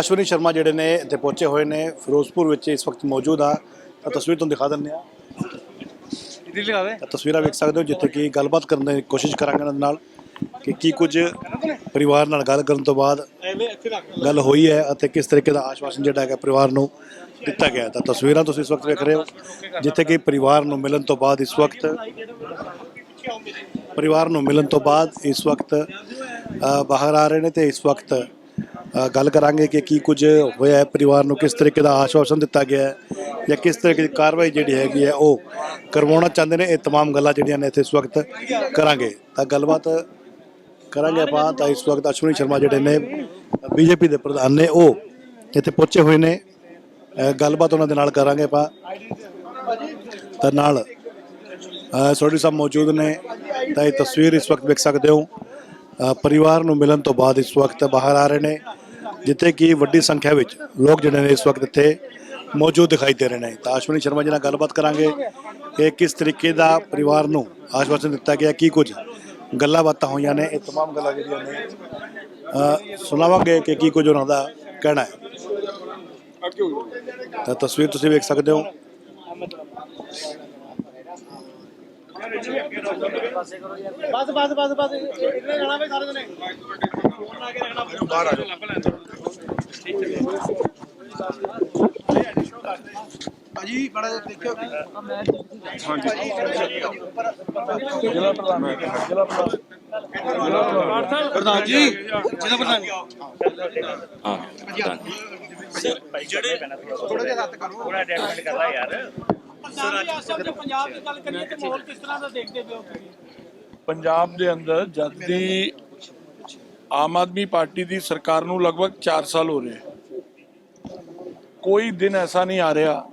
ਅਸ਼ਵਨੀ ਸ਼ਰਮਾ ਜਿਹੜੇ ਨੇ ਇੱਥੇ ਪਹੁੰਚੇ ਹੋਏ ਨੇ ਫਿਰੋਜ਼ਪੁਰ ਵਿੱਚ ਇਸ ਵਕਤ ਮੌਜੂਦ ਆ। ਤਾਂ ਤਸਵੀਰ ਤੁਹਾਨੂੰ ਦਿਖਾ ਦਿੰਦੇ ਆ ਦਿੱਲੀ ਲਗਾ ਦੇ। ਤਸਵੀਰਾਂ ਵੇਖ ਸਕਦੇ ਹੋ ਜਿੱਥੇ ਕਿ ਗੱਲਬਾਤ ਕਰਨ ਦੀ ਕੋਸ਼ਿਸ਼ ਕਰਾਂਗੇ ਉਹਨਾਂ ਨਾਲ ਕਿ ਕੀ ਕੁਝ ਪਰਿਵਾਰ ਨਾਲ ਗੱਲ ਕਰਨ ਤੋਂ ਬਾਅਦ ਗੱਲ ਹੋਈ ਹੈ ਅਤੇ ਕਿਸ ਤਰੀਕੇ ਦਾ ਆਸ਼ਵਾਸਨ ਜਿਹੜਾ ਹੈਗਾ ਪਰਿਵਾਰ ਨੂੰ ਦਿੱਤਾ ਗਿਆ। ਤਾਂ ਤਸਵੀਰਾਂ ਤੁਸੀਂ ਇਸ ਵਕਤ ਵੇਖ ਰਹੇ ਹੋ ਜਿੱਥੇ ਕਿ ਪਰਿਵਾਰ ਨੂੰ ਮਿਲਣ ਤੋਂ ਬਾਅਦ ਇਸ ਵਕਤ ਪਰਿਵਾਰ ਨੂੰ ਮਿਲਣ ਤੋਂ ਬਾਅਦ ਇਸ ਵਕਤ ਬਾਹਰ ਆ ਰਹੇ ਨੇ ਤੇ ਇਸ ਵਕਤ ਗੱਲ ਕਰਾਂਗੇ ਕਿ ਕੀ ਕੁਝ ਹੋਇਆ ਹੈ ਪਰਿਵਾਰ ਨੂੰ ਕਿਸ ਤਰੀਕੇ ਦਾ ਆਸ਼ਵਾਸਨ ਦਿੱਤਾ ਗਿਆ ਹੈ ਜਾਂ ਕਿਸ ਤਰੀਕੇ ਦੀ ਕਾਰਵਾਈ ਜਿਹੜੀ ਹੈਗੀ ਹੈ ਉਹ ਕਰਵਾਉਣਾ ਚਾਹੁੰਦੇ ਨੇ ਇਹ तमाम ਗੱਲਾਂ ਜਿਹੜੀਆਂ ਨੇ ਇੱਥੇ ਇਸ ਵਕਤ ਕਰਾਂਗੇ ਤਾਂ ਗੱਲਬਾਤ ਕਰਾਂਗੇ ਆਪਾਂ ਤਾਂ ਇਸ ਵਕਤ ਅਸ਼ਵਨੀ ਸ਼ਰਮਾ ਜਿਹੜੇ ਨੇ ਬੀਜੇਪੀ ਦੇ ਪ੍ਰਧਾਨ ਨੇ ਉਹ ਇੱਥੇ ਪਹੁੰਚੇ ਹੋਏ ਨੇ ਅ, ਗੱਲਬਾਤ ਉਹਨਾਂ ਦੇ ਨਾਲ ਕਰਾਂਗੇ ਆਪਾਂ ਤਾਂ ਨਾਲ ਅ, ਸੋਢੀ ਸਾਹਿਬ ਮੌਜੂਦ ਨੇ ਤਾਂ ਇਹ ਤਸਵੀਰ ਇਸ ਵਕਤ ਵੇਖ ਸਕਦੇ ਹੋ ਅ, ਪਰਿਵਾਰ ਨੂੰ ਮਿਲਣ ਤੋਂ ਬਾਅਦ ਇਸ ਵਕਤ ਬਾਹਰ ਆ ਰਹੇ ਨੇ ਜਿੱਥੇ ਕਿ ਵੱਡੀ ਸੰਖਿਆ ਵਿੱਚ ਲੋਕ ਜਿਹੜੇ ਨੇ ਇਸ ਵਕਤ ਇੱਥੇ ਮੌਜੂਦ ਦਿਖਾਈ ਦੇ ਰਹੇ ਨੇ ਤਾਂ ਅਸ਼ਵਨੀ ਸ਼ਰਮਾ ਜੀ ਨਾਲ ਗੱਲਬਾਤ ਕਰਾਂਗੇ ਕਿ ਕਿਸ ਤਰੀਕੇ ਦਾ ਪਰਿਵਾਰ ਨੂੰ ਆਸ਼ਵਾਸਨ ਦਿੱਤਾ ਗਿਆ ਕੀ ਕੁਝ ਗੱਲਾਂ ਬਾਤਾਂ ਹੋਈਆਂ ਨੇ ਇਹ तमाम ਗੱਲਾਂ ਜਿਹੜੀਆਂ ਨੇ ਅ, ਸੁਣਾਵਾਂਗੇ ਕਿ ਕੀ ਕੁਝ ਉਹਨਾਂ ਦਾ ਕਹਿਣਾ ਹੈ ਤਾਂ ਤਸਵੀਰ ਤੁਸੀਂ ਵੇਖ ਸਕਦੇ ਹੋ ਬਸ ਬਸ ਬਸ ਬਸ ਇੱਥੇ ਜਾਣਾ ਵੇ ਸਾਰੇ ਜਣੇ ਬਾਹਰ ਆ ਜਾਓ ਭਾਜੀ ਬੜਾ ਪ੍ਰਧਾਨ ਜੀ ਜ਼ਿਲ੍ਹਾ ਪ੍ਰਧਾਨ ਪੰਜਾਬ ਦੀ ਗੱਲ ਕਰੀਏ ਤੇ ਮਾਹੌਲ ਕਿਸ ਤਰ੍ਹਾਂ ਦਾ ਦੇਖਦੇ ਪਿਓ ਤੁਸੀਂ? ਪੰਜਾਬ ਦੇ ਅੰਦਰ ਜਦ ਦੀ ਆਮ ਆਦਮੀ ਪਾਰਟੀ ਦੀ ਸਰਕਾਰ ਨੂੰ ਲਗਭਗ 4 ਸਾਲ ਹੋ ਰਹੇ ਕੋਈ ਦਿਨ ਐਸਾ ਨਹੀਂ ਆ ਰਿਹਾ।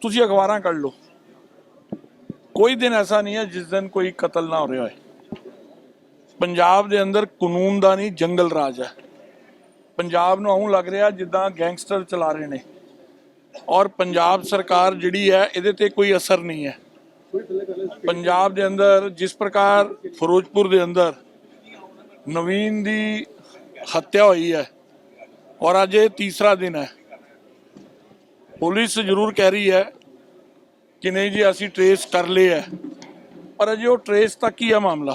ਤੁਸੀਂ ਅਖਬਾਰਾਂ ਕੱਢ ਲਓ। ਕੋਈ ਦਿਨ ਐਸਾ ਨਹੀਂ ਹੈ ਜਿਸ ਦਿਨ ਕੋਈ ਕਤਲ ਨਾ ਹੋ ਰਿਹਾ ਹੋਏ। ਪੰਜਾਬ ਦੇ ਅੰਦਰ ਕਾਨੂੰਨ ਦਾ ਨਹੀਂ, ਜੰਗਲ ਰਾਜ ਹੈ। ਪੰਜਾਬ ਨੂੰ ਆਉਂ ਲੱਗ ਰਿਹਾ ਜਿੱਦਾਂ ਗੈਂਗਸਟਰ ਚਲਾ ਰਹੇ ਨੇ। ਔਰ ਪੰਜਾਬ ਸਰਕਾਰ ਜਿਹੜੀ ਹੈ, ਇਹਦੇ ਤੇ ਕੋਈ ਅਸਰ ਨਹੀਂ ਹੈ। ਪੰਜਾਬ ਦੇ ਅੰਦਰ ਜਿਸ ਪ੍ਰਕਾਰ ਫਿਰੋਜ਼ਪੁਰ ਦੇ ਅੰਦਰ ਨਵੀਨ ਦੀ ਹੱਤਿਆ ਹੋਈ ਹੈ ਔਰ ਅੱਜ ਇਹ ਤੀਸਰਾ ਦਿਨ ਹੈ। ਪੁਲਿਸ ਜ਼ਰੂਰ ਕਹਿ ਰਹੀ ਹੈ ਕਿ ਨਹੀਂ ਜੀ, ਅਸੀਂ ਟਰੇਸ ਕਰ ਲਿਆ ਹੈ। ਪਰ ਅਜੇ ਉਹ ਟਰੇਸ ਤੱਕ ਹੀ ਹੈ ਮਾਮਲਾ?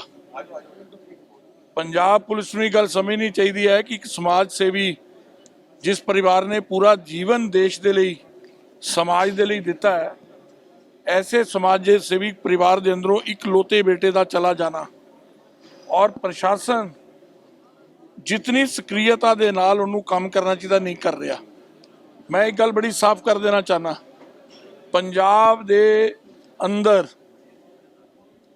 ਪੰਜਾਬ ਪੁਲਿਸ ਨੂੰ ਇਹ ਗੱਲ ਸਮਝਣੀ ਚਾਹੀਦੀ ਹੈ ਕਿ ਇੱਕ ਸਮਾਜ ਸੇਵੀ ਜਿਸ ਪਰਿਵਾਰ ਨੇ ਪੂਰਾ ਜੀਵਨ ਦੇਸ਼ ਦੇ ਲਈ, ਸਮਾਜ ਦੇ ਲਈ ਦਿੱਤਾ ਹੈ, ਐਸੇ ਸਮਾਜ ਸੇਵੀ ਪਰਿਵਾਰ ਦੇ ਅੰਦਰੋਂ ਇੱਕ ਲੋਤੇ ਬੇਟੇ ਦਾ ਚਲਾ ਜਾਣਾ ਔਰ ਪ੍ਰਸ਼ਾਸਨ ਜਿਤਨੀ ਸਕਰੀਅਤਾ ਦੇ ਨਾਲ ਉਹਨੂੰ ਕੰਮ ਕਰਨਾ ਚਾਹੀਦਾ ਨਹੀਂ ਕਰ ਰਿਹਾ। ਮੈਂ ਇੱਕ ਗੱਲ ਬੜੀ ਸਾਫ਼ ਕਰ ਦੇਣਾ ਚਾਹਨਾ ਪੰਜਾਬ ਦੇ ਅੰਦਰ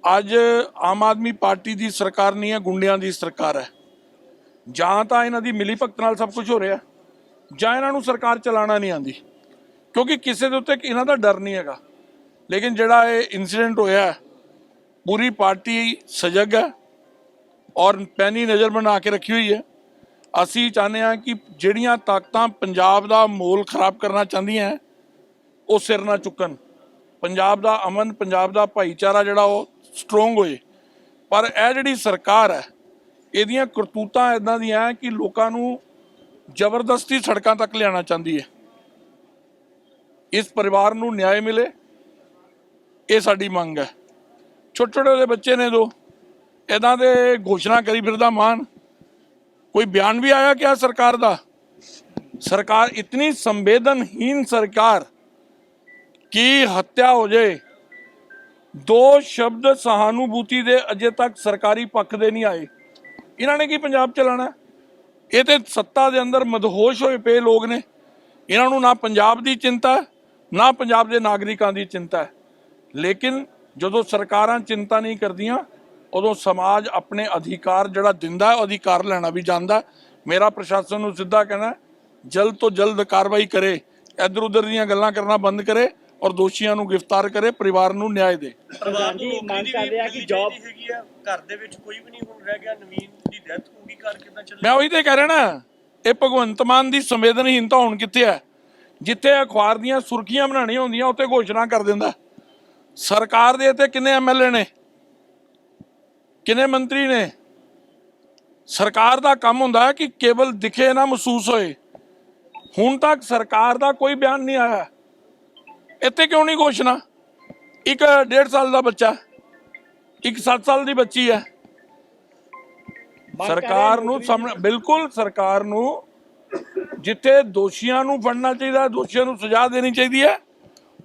ਅੱਜ ਆਮ ਆਦਮੀ ਪਾਰਟੀ ਦੀ ਸਰਕਾਰ ਨਹੀਂ ਹੈ, ਗੁੰਡਿਆਂ ਦੀ ਸਰਕਾਰ ਹੈ। ਜਾਂ ਤਾਂ ਇਹਨਾਂ ਦੀ ਮਿਲੀ ਭਗਤ ਨਾਲ ਸਭ ਕੁਝ ਹੋ ਰਿਹਾ, ਜਾਂ ਇਹਨਾਂ ਨੂੰ ਸਰਕਾਰ ਚਲਾਉਣਾ ਨਹੀਂ ਆਂਦੀ ਕਿਉਂਕਿ ਕਿਸੇ ਦੇ ਉੱਤੇ ਇਹਨਾਂ ਦਾ ਡਰ ਨਹੀਂ ਹੈਗਾ। ਲੇਕਿਨ ਜਿਹੜਾ ਇਹ ਇਨਸੀਡੈਂਟ ਹੋਇਆ ਪੂਰੀ ਪਾਰਟੀ ਸਜਗ ਹੈ ਔਰ ਪੈਨੀ ਨਜ਼ਰ ਬਣਾ ਕੇ ਰੱਖੀ ਹੋਈ ਹੈ। ਅਸੀਂ ਚਾਹੁੰਦੇ ਹਾਂ ਕਿ ਜਿਹੜੀਆਂ ਤਾਕਤਾਂ ਪੰਜਾਬ ਦਾ ਮਾਹੌਲ ਖਰਾਬ ਕਰਨਾ ਚਾਹੁੰਦੀਆਂ ਉਹ ਸਿਰ ਨਾ ਚੁੱਕਣ। ਪੰਜਾਬ ਦਾ ਅਮਨ, ਪੰਜਾਬ ਦਾ ਭਾਈਚਾਰਾ ਜਿਹੜਾ ਉਹ ਸਟਰੋਂਗ ਹੋਏ। ਪਰ ਇਹ ਜਿਹੜੀ ਸਰਕਾਰ ਹੈ, ਇਹਦੀਆਂ ਕਰਤੂਤਾਂ ਇਦਾਂ ਦੀਆਂ ਹੈ ਕਿ ਲੋਕਾਂ ਨੂੰ ਜ਼ਬਰਦਸਤੀ ਸੜਕਾਂ ਤੱਕ ਲਿਆਉਣਾ ਚਾਹੁੰਦੀ ਹੈ। ਇਸ ਪਰਿਵਾਰ ਨੂੰ ਨਿਆਂ ਮਿਲੇ, ਇਹ ਸਾਡੀ ਮੰਗ ਹੈ। ਛੋਟੇ ਛੋਟੇ ਦੇ ਬੱਚੇ ਨੇ ਦੋ ਇਦਾਂ ਦੇ ਘੋਸ਼ਣਾ ਕਰੀ ਫਿਰਦਾ ਮਾਨ ਕੋਈ ਬਿਆਨ ਵੀ ਆਇਆ ਕਿਆ ਸਰਕਾਰ ਦਾ? ਸਰਕਾਰ ਇਤਨੀ ਸੰਵੇਦਨਹੀਨ ਸਰਕਾਰ ਕੀ ਹੱਤਿਆ ਹੋ ਜਾਏ ਦੋ ਸ਼ਬਦ ਸਹਾਨੁਭੂਤੀ ਦੇ ਅਜੇ ਤੱਕ ਸਰਕਾਰੀ ਪੱਖ ਦੇ ਨਹੀਂ ਆਏ। ਇਹਨਾਂ ਨੇ ਕੀ ਪੰਜਾਬ ਚਲਾਣਾ? ਇਹ ਤੇ ਸੱਤਾ ਦੇ ਅੰਦਰ ਮਦਹੋਸ਼ ਹੋਏ ਪਏ ਲੋਕ ਨੇ। ਇਹਨਾਂ ਨੂੰ ਨਾ ਪੰਜਾਬ ਦੀ ਚਿੰਤਾ, ਨਾ ਪੰਜਾਬ ਦੇ ਨਾਗਰਿਕਾਂ ਦੀ ਚਿੰਤਾ। ਲੇਕਿਨ ਜਦੋਂ ਸਰਕਾਰਾਂ ਚਿੰਤਾ ਨਹੀਂ ਕਰਦੀਆਂ ਉਦੋਂ ਸਮਾਜ ਆਪਣੇ ਅਧਿਕਾਰ ਜਿਹੜਾ ਦਿੰਦਾ ਹੈ ਉਹ ਅਧਿਕਾਰ ਲੈਣਾ ਵੀ ਜਾਂਦਾ। ਮੇਰਾ ਪ੍ਰਸ਼ਾਸਨ ਨੂੰ ਸਿੱਧਾ ਕਹਿਣਾ ਹੈ, ਜਲਦ ਤੋਂ ਜਲਦ ਕਾਰਵਾਈ ਕਰੇ ਇੱਧਰ ਉੱਧਰ ਦੀਆਂ ਗੱਲਾਂ ਕਰਨਾ ਬੰਦ ਕਰੇ ਔਰ ਦੋਸ਼ੀਆਂ ਨੂੰ ਗ੍ਰਿਫਤਾਰ ਕਰੇ ਪਰਿਵਾਰ ਨੂੰ ਨਿਆਂ ਦੇ। ਪ੍ਰਧਾਨ ਜੀ ਮੰਗ ਕਰ ਰਿਹਾ ਕਿ ਜੌਬ ਹੈਗੀ ਆ ਘਰ ਦੇ ਵਿੱਚ ਕੋਈ ਵੀ ਨਹੀਂ ਹੁਣ ਰਹਿ ਗਿਆ ਨਵੀਨ ਦੀ ਡੈਥ ਹੋ ਗਈ ਘਰ ਕਿੱਦਾਂ ਚੱਲੇ ਮੈਂ ਉਹੀ ਤੇ ਕਹਿ ਰਿਹਾ ਨਾ ਇਹ ਭਗਵੰਤ ਮਾਨ ਦੀ ਸੰਵੇਦਨਹੀਨਤਾ ਹੁਣ ਕਿੱਥੇ ਹੈ? ਜਿੱਥੇ ਅਖਬਾਰ ਦੀਆਂ ਸੁਰਖੀਆਂ ਬਣਾਉਣੀਆਂ ਹੁੰਦੀਆਂ ਉੱਥੇ ਘੋਸ਼ਣਾ ਕਰ ਦਿੰਦਾ। ਸਰਕਾਰ ਦੇ ਤੇ ਕਿੰਨੇ ਐਮਐਲਏ ਨੇ? ਕਿੰਨੇ ਮੰਤਰੀ ਨੇ? ਸਰਕਾਰ ਦਾ ਕੰਮ ਹੁੰਦਾ ਹੈ ਕਿ ਕੇਵਲ ਦਿਖੇ ਨਾ ਮਹਿਸੂਸ ਹੋਏ। ਹੁਣ ਤੱਕ ਸਰਕਾਰ ਦਾ ਕੋਈ ਬਿਆਨ ਨਹੀਂ ਆਇਆ। ਇੱਥੇ ਕਿਉਂ ਨਹੀਂ ਘੋਸ਼ਣਾ? ਇੱਕ 1.5 ਸਾਲ ਦਾ ਬੱਚਾ ਇੱਕ 7 ਸਾਲ ਦੀ ਬੱਚੀ ਹੈ। ਸਰਕਾਰ ਨੂੰ ਸਾਹਮਣੇ ਬਿਲਕੁਲ ਸਰਕਾਰ ਨੂੰ ਜਿੱਥੇ ਦੋਸ਼ੀਆਂ ਨੂੰ ਫੜਨਾ ਚਾਹੀਦਾ ਦੋਸ਼ੀਆਂ ਨੂੰ ਸਜ਼ਾ ਦੇਣੀ ਚਾਹੀਦੀ ਹੈ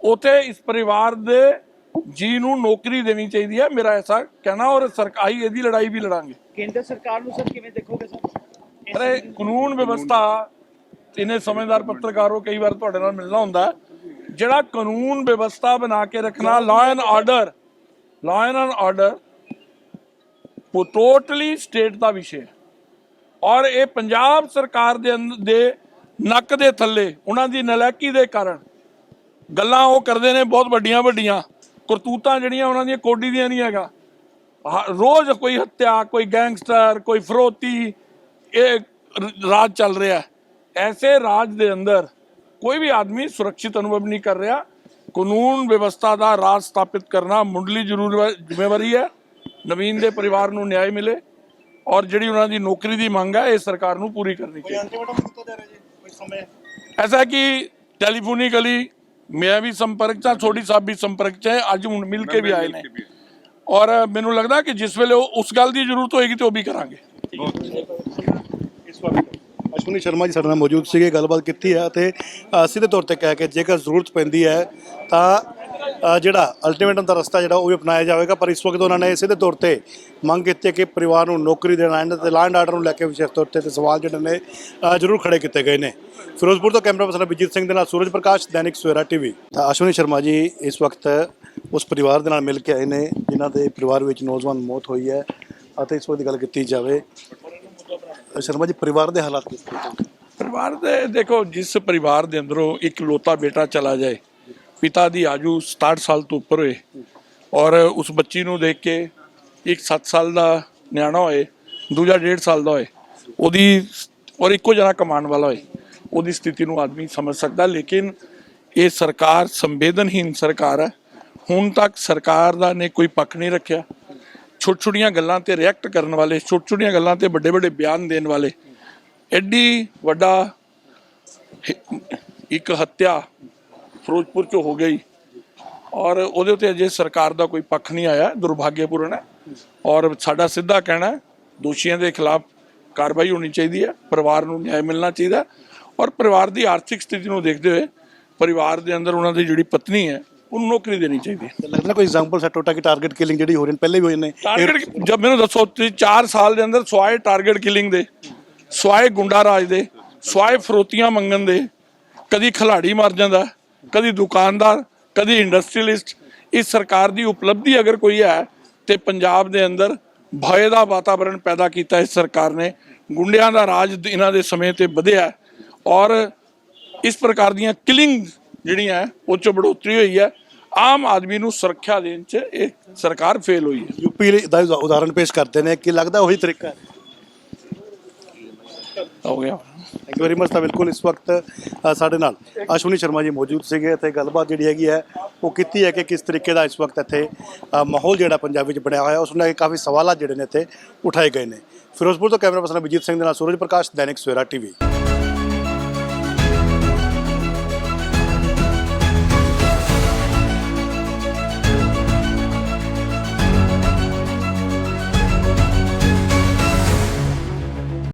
ਉਥੇ ਇਸ ਪਰਿਵਾਰ ਦੇ ਜੀ ਨੂੰ ਨੌਕਰੀ ਦੇਣੀ ਚਾਹੀਦੀ ਹੈ ਮੇਰਾ ਐਸਾ ਕਹਿਣਾ ਔਰ ਸਰਕਾਰੀ ਇਹਦੀ ਲੜਾਈ ਵੀ ਲੜਾਂਗੇ। ਕੇਂਦਰ ਸਰਕਾਰ ਨੂੰ ਸਰ ਕਿਵੇਂ ਦੇਖੋਗੇ ਸਰ? ਅਰੇ ਕਾਨੂੰਨ ਵਿਵਸਥਾ ਇਹਨੇ ਸਮਝਦਾਰ ਪੱਤਰਕਾਰੋ ਕਈ ਵਾਰ ਤੁਹਾਡੇ ਨਾਲ ਮਿਲਣਾ ਹੁੰਦਾ। ਜਿਹੜਾ ਕਾਨੂੰਨ ਵਿਵਸਥਾ ਬਣਾ ਕੇ ਰੱਖਣਾ law and order law and order ਉਹ ਟੋਟਲੀ ਸਟੇਟ ਦਾ ਵਿਸ਼ੇ ਹੈ। ਔਰ ਇਹ ਪੰਜਾਬ ਸਰਕਾਰ ਦੇ ਦੇ ਨੱਕ ਦੇ ਥੱਲੇ ਉਹਨਾਂ ਦੀ ਨਲਾਇਕੀ ਦੇ ਕਾਰਨ ਗੱਲਾਂ ਉਹ ਕਰਦੇ ਨੇ ਬਹੁਤ ਵੱਡੀਆਂ ਵੱਡੀਆਂ ਕਰਤੂਤਾਂ ਜਿਹੜੀਆਂ ਉਹਨਾਂ ਦੀਆਂ ਕੋਡੀ ਦੀਆਂ ਨਹੀਂ ਹੈਗਾ। ਹ- ਰੋਜ਼ ਕੋਈ ਹੱਤਿਆ ਕੋਈ ਗੈਂਗਸਟਰ ਕੋਈ ਫਰੋਤੀ ਇਹ ਰਾਜ ਚੱਲ ਰਿਹਾ ਹੈ। ਐਸੇ ਰਾਜ ਦੇ ਅੰਦਰ ਕੋਈ ਵੀ ਆਦਮੀ ਸੁਰੱਖਿਅਤ ਅਨੁਭਵ ਨਹੀਂ ਕਰ ਰਿਹਾ। ਕਾਨੂੰਨ ਵਿਵਸਥਾ ਦਾ ਰਾਜ ਸਥਾਪਿਤ ਕਰਨਾ ਮੁੱਢਲੀ ਜ਼ਰੂਰ ਜ਼ਿੰਮੇਵਾਰੀ ਹੈ। ਨਵੀਨ ਦੇ ਪਰਿਵਾਰ ਨੂੰ ਨਿਆਂ ਮਿਲੇ ਔਰ ਜਿਹੜੀ ਉਹਨਾਂ ਦੀ ਨੌਕਰੀ ਦੀ ਮੰਗ ਹੈ ਇਹ ਸਰਕਾਰ ਨੂੰ ਪੂਰੀ ਕਰਨੀ ਚਾਹੀਦੀ। ਅਲਟੀਮੇਟਮ ਦਿੱਤਾ ਜਾ? ਰਿਹਾ ਮੈਂ ਵੀ ਸੰਪਰਕ ਚ ਥੋੜੀ ਸਾਹਿਬ ਵੀ ਸੰਪਰਕ ਚ ਹੈ, ਅੱਜ ਹੁਣ ਮਿਲ ਕੇ ਵੀ ਆਏ ਨੇ। ਔਰ ਮੈਨੂੰ ਲੱਗਦਾ ਕਿ ਜਿਸ ਵੇਲੇ ਉਹ ਉਸ ਗੱਲ ਦੀ ਜ਼ਰੂਰਤ ਹੋਏਗੀ ਤੇ ਉਹ ਵੀ ਕਰਾਂਗੇ। ਅਸ਼ਵਨੀ ਸ਼ਰਮਾ ਜੀ ਸਾਡੇ ਨਾਲ ਮੌਜੂਦ ਸੀਗੇ, ਗੱਲਬਾਤ ਕੀਤੀ ਹੈ ਤੇ ਸਿੱਧੇ ਤੌਰ ਤੇ ਕਹਿ ਕੇ ਜੇਕਰ ਜ਼ਰੂਰਤ ਪੈਂਦੀ ਹੈ ਤਾਂ ਜਿਹੜਾ ਅਲਟੀਮੇਟਮ ਦਾ ਰਸਤਾ ਜਿਹੜਾ ਉਹ ਵੀ ਅਪਣਾਇਆ ਜਾਵੇਗਾ, ਪਰ ਇਸ ਵਕਤ ਉਹਨਾਂ ਨੇ ਸਿੱਧੇ ਤੌਰ ਤੇ ਮੰਗ ਕੀਤੀ ਹੈ ਕਿ ਪਰਿਵਾਰ ਨੂੰ ਨੌਕਰੀ ਦੇਣਾ ਹੈ ਤੇ ਲਾਂਡ ਆਰਡਰ ਨੂੰ ਲੈ ਕੇ ਵਿਸ਼ੇਸ਼ ਤੌਰ ਤੇ ਤੇ ਸਵਾਲ ਜਿਹੜੇ ਨੇ ਜ਼ਰੂਰ ਖੜੇ ਕੀਤੇ ਗਏ ਨੇ। ਫਿਰੋਜ਼ਪੁਰ ਤੋਂ ਕੈਮਰਾ ਪਰਸਨ ਵਿਜੀਤ ਸਿੰਘ ਦੇ ਨਾਲ ਸੂਰਜ ਪ੍ਰਕਾਸ਼, ਦੈਨਿਕ ਸਵੇਰਾ ਟੀਵੀ। ਤਾਂ ਅਸ਼ਵਨੀ ਸ਼ਰਮਾ ਜੀ, ਇਸ ਵਕਤ ਉਸ ਪਰਿਵਾਰ ਦੇ ਨਾਲ ਮਿਲ ਕੇ ਆਏ ਨੇ, ਜਿਨ੍ਹਾਂ ਦੇ ਪਰਿਵਾਰ ਵਿੱਚ ਨੌਜਵਾਨ ਮੌਤ ਹੋਈ ਹੈ ਅਤੇ ਇਸ ਵਕਤ ਦੀ ਗੱਲ ਕੀਤੀ ਜਾਵੇ। ਸ਼ਰਮਾ ਜੀ, ਪਰਿਵਾਰ ਦੇ ਹਾਲਾਤ ਕਿਸ ਤਰ੍ਹਾਂ ਪਰਿਵਾਰ ਦੇ, ਦੇਖੋ, ਜਿਸ ਪਰਿਵਾਰ ਦੇ ਅੰਦਰੋਂ ਇੱਕ ਲੋਤਾ ਬੇਟਾ ਚਲਾ ਜਾਏ ਪਿਤਾ ਦੀ ਆਜੂ 67 ਸਾਲ ਤੋਂ ਉੱਪਰ ਹੋਏ ਔਰ ਉਸ ਬੱਚੀ ਨੂੰ ਦੇਖ ਕੇ ਇੱਕ 7 ਸਾਲ ਦਾ ਨਿਆਣਾ ਹੋਏ, ਦੂਜਾ 1.5 ਸਾਲ ਦਾ ਹੋਏ, ਉਹਦੀ ਔਰ ਇੱਕੋ ਜਣਾ ਕਮਾਉਣ ਵਾਲਾ ਹੋਏ, ਉਹਦੀ ਸਥਿਤੀ ਨੂੰ ਆਦਮੀ ਸਮਝ ਸਕਦਾ, ਲੇਕਿਨ ਇਹ ਸਰਕਾਰ ਸੰਵੇਦਨਹੀਨ ਸਰਕਾਰ ਹੈ। ਹੁਣ ਤੱਕ ਸਰਕਾਰ ਦਾ ਨੇ ਕੋਈ ਪੱਖ ਨਹੀਂ ਰੱਖਿਆ। ਛੋਟ ਛੋਟੀਆਂ ਗੱਲਾਂ ਤੇ ਰਿਐਕਟ ਕਰਨ ਵਾਲੇ ਛੋਟ ਛੋਟੀਆਂ ਗੱਲਾਂ ਤੇ ਵੱਡੇ ਵੱਡੇ ਬਿਆਨ ਦੇਣ ਵਾਲੇ, ਐਡੀ ਵੱਡਾ ਇੱਕ ਹੱਤਿਆ ਫਿਰੋਜ਼ਪੁਰ ਚ ਹੋ ਗਈ ਔਰ ਉਹਦੇ ਉੱਤੇ ਅਜੇ ਸਰਕਾਰ ਦਾ ਕੋਈ ਪੱਖ ਨਹੀਂ ਆਇਆ ਦੁਰਭਾਗਿਆਪੂਰਨ ਹੈ। ਔਰ ਸਾਡਾ ਸਿੱਧਾ ਕਹਿਣਾ ਹੈ, ਦੋਸ਼ੀਆਂ ਦੇ ਖਿਲਾਫ ਕਾਰਵਾਈ ਹੋਣੀ ਚਾਹੀਦੀ ਹੈ ਪਰਿਵਾਰ ਨੂੰ ਨਿਆਂ ਮਿਲਣਾ ਚਾਹੀਦਾ ਔਰ ਪਰਿਵਾਰ ਦੀ ਆਰਥਿਕ ਸਥਿਤੀ ਨੂੰ ਦੇਖਦੇ ਹੋਏ ਪਰਿਵਾਰ ਦੇ ਅੰਦਰ ਉਹਨਾਂ ਦੀ ਜਿਹੜੀ ਪਤਨੀ ਹੈ ਉਹਨੂੰ ਨੌਕਰੀ ਦੇਣੀ ਚਾਹੀਦੀ ਹੈ। ਲੱਗਦਾ ਕੋਈ ਐਗਜ਼ਾਮਪਲ ਸੈੱਟ ਹੋਟਾ ਕਿ ਟਾਰਗੇਟ ਕਿਲਿੰਗ ਜਿਹੜੀ ਹੋ ਰਹੀ ਹੈ ਪਹਿਲੇ ਵੀ ਹੋਏ ਨੇ। ਟਾਰਗੇਟ ਜਦ ਮੈਨੂੰ ਦੱਸੋ ਤੁਸੀਂ 4 ਸਾਲ ਦੇ ਅੰਦਰ ਸਵਾਏ ਟਾਰਗੇਟ ਕਿਲਿੰਗ ਦੇ ਸਵਾਏ ਗੁੰਡਾ ਰਾਜ ਦੇ ਸਵਾਏ ਫਰੋਤੀਆਂ ਮੰਗਣ ਦੇ ਕਦੀ ਖਿਲਾੜੀ ਮਰ ਜਾਂਦਾ ਕਦੀ ਦੁਕਾਨਦਾਰ ਕਦੀ ਇੰਡਸਟਰੀਲਿਸਟ ਇਸ ਸਰਕਾਰ ਦੀ ਉਪਲਬਧੀ ਅਗਰ ਕੋਈ ਹੈ ਤੇ ਪੰਜਾਬ ਦੇ ਅੰਦਰ ਭਏ ਦਾ ਵਾਤਾਵਰਣ ਪੈਦਾ ਕੀਤਾ ਇਸ ਸਰਕਾਰ ਨੇ। ਗੁੰਡਿਆਂ ਦਾ ਰਾਜ ਇਹਨਾਂ ਦੇ ਸਮੇਂ ਤੇ ਵਧਿਆ ਔਰ ਇਸ ਪ੍ਰਕਾਰ ਦੀਆਂ ਕਿਲਿੰਗ ਜਿਹੜੀਆਂ ਹੈ, ਉਹ ਚ ਬੜੋਤਰੀ ਹੋਈ ਹੈ। ਆਮ ਆਦਮੀ ਨੂੰ ਸੁਰੱਖਿਆ ਦੇਣ ਚ ਇਹ ਸਰਕਾਰ ਫੇਲ ਹੋਈ ਹੈ। ਯੂਪੀ ਦਾ ਉਦਾ- ਉਦਾਹਰਣ ਪੇਸ਼ ਕਰਦੇ ਨੇ ਕਿ ਲੱਗਦਾ ਉਹੀ ਤਰੀਕਾ ਹੈ। ਹੋ ਗਿਆ। ਥੈਂਕ ਯੂ ਵੈਰੀ ਮਚ ਤਾਂ ਬਿਲਕੁਲ ਇਸ ਵਕਤ ਸਾਡੇ ਨਾਲ ਅਸ਼ਵਨੀ ਸ਼ਰਮਾ ਜੀ ਮੌਜੂਦ ਸੀਗੇ ਇੱਥੇ ਗੱਲਬਾਤ ਜਿਹੜੀ ਹੈਗੀ ਹੈ, ਉਹ ਕੀਤੀ ਹੈ ਕਿ ਕਿਸ ਤਰੀਕੇ ਦਾ ਇਸ ਵਕਤ ਇੱਥੇ ਮਾਹੌਲ ਜਿਹੜਾ ਪੰਜਾਬ ਵਿੱਚ ਬਣਿਆ ਹੋਇਆ, ਉਸ ਨੂੰ ਲੈ ਕੇ ਕਾਫੀ ਸਵਾਲਾਂ ਜਿਹੜੇ ਨੇ ਇੱਥੇ ਉਠਾਏ ਗਏ ਨੇ। ਫਿਰੋਜ਼ਪੁਰ ਤੋਂ ਕੈਮਰਾ ਪਰਸਨ ਵਿਜੀਤ ਸਿੰਘ ਦੇ ਨਾਲ ਸੂਰਜ ਪ੍ਰਕਾਸ਼, ਦੈਨਿਕ ਸਵੇਰਾ ਟੀਵੀ।